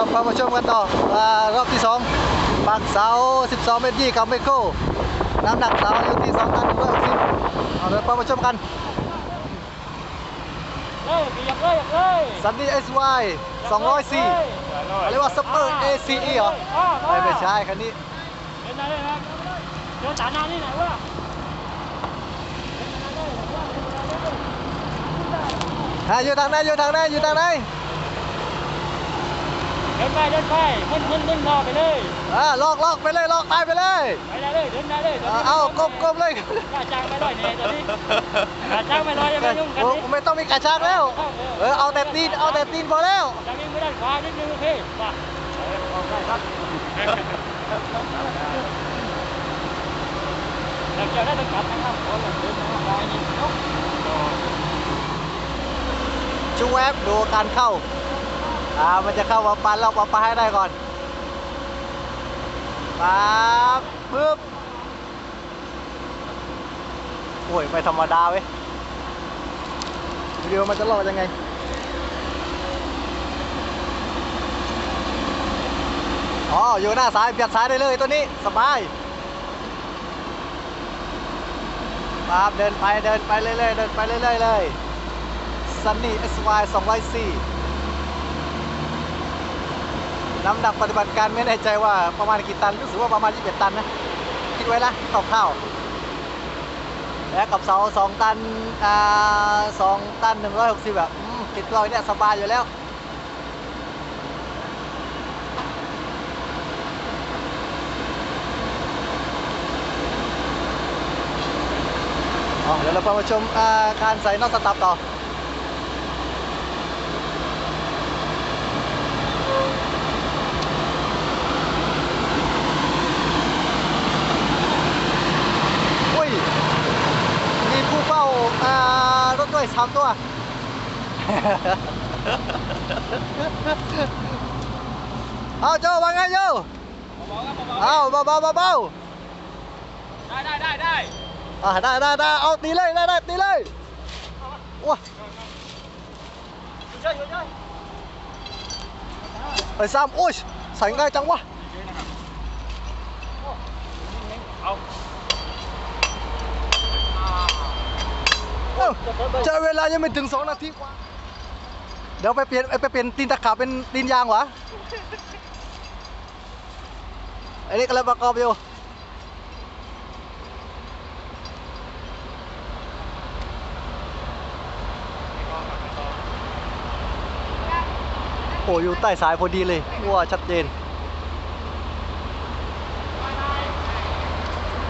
เราพามาชมกันต่ออรอบที่สองปักเสา 12 เมตรยี่กับไมโครน้ำหนักเสาอยู่ที่2ตันด้วยสิเอาเดี๋ยวามาชมกันเฮ้ยขยับเลยขยับเลยซันดี้ SY 204เรียกว่าซัปเปอร์ ACE เหรอไม่ใช่คันนี้เดินหน้เลยนะเดินตานานี่ไหนวะอะอยู่ทางไหนอยู่ทางไหนอยู่ทางไหน ดินไปเดินไปมึนมึนมึนรอไปเลยอ่าลอกลอกไปเลยลอกตายไปเลยไปได้เลยเดินได้เลยอ่าเอากบกบเลยกาจ้างไม่ลอยเนี่ยตอนนี้กาจ้างไม่ลอยยังไม่ยุ่งกันโอ้นี่ไม่ต้องมีกระชากแล้วเออเอาแต่ตีนเอาแต่ตีนพอแล้วจ้างยังไม่ได้ขวานิดนึงโอเคป่ะแต่เกี่ยวได้ต้องกลับนะครับเพราะเราเดินมาได้นี่เนาะชูแวบดูการเข้า อ่ามันจะเข้ามปันเราปะปาให้ได้ก่อนปั๊บปึ๊บโอ้ยไม่ธรรมดาเว้ยวิดีโอมันจะรอดยังไงอ๋ออยู่หน้าซ้ายเบียดซ้ายได้เลยตัวนี้สบายปั๊บเดินไปเดินไปเรื่อยๆเดินไปเรื่อยๆเลยซันนี่ SY 204 น้ำหนักปฏิบัติการไม่แน่ใจว่าประมาณกี่ตันรู้สึกว่าประมาณ 21 ตันนะ คิดไว้นะคร่าวๆและกับเสา2ตันอ่า2ตัน160แบบอืมติดตัวไว้เนี่ยสบายอยู่แล้วอ๋อเดี๋ยวเราไปมาชมอ่าการใส่นอตสตับต่อย มีผู้เฝ้าอ่ารถด้วยสามตัวเอาโจว่าไงโยเอาเบาๆเบาๆได้ได้ไจะเวลายังไม่ถึง2นาทีกว่า เดี๋ยวไปเปลี่ยนไปเปลี่ยนตีนตะขาบเป็นตีนยางวะไอ้นี่กำลังประกอบอยู่โอ้อยู่ใต้สายพอดีเลยว้าชัดเจน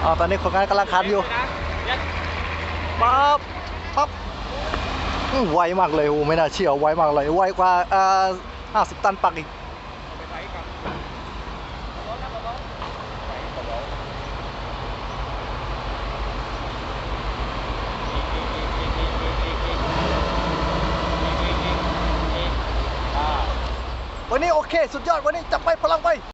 อ่าตอนนี้คนงานกำลังคันอยู่ปั๊บ ปั๊บไวมากเลยโอ้ไม่น่าเชื่อไวมากเลย ไวกว่าอ่าห้าสิบตันปักอีกวันนี้โอเค สุดยอดวันนี้จับไปพลังไป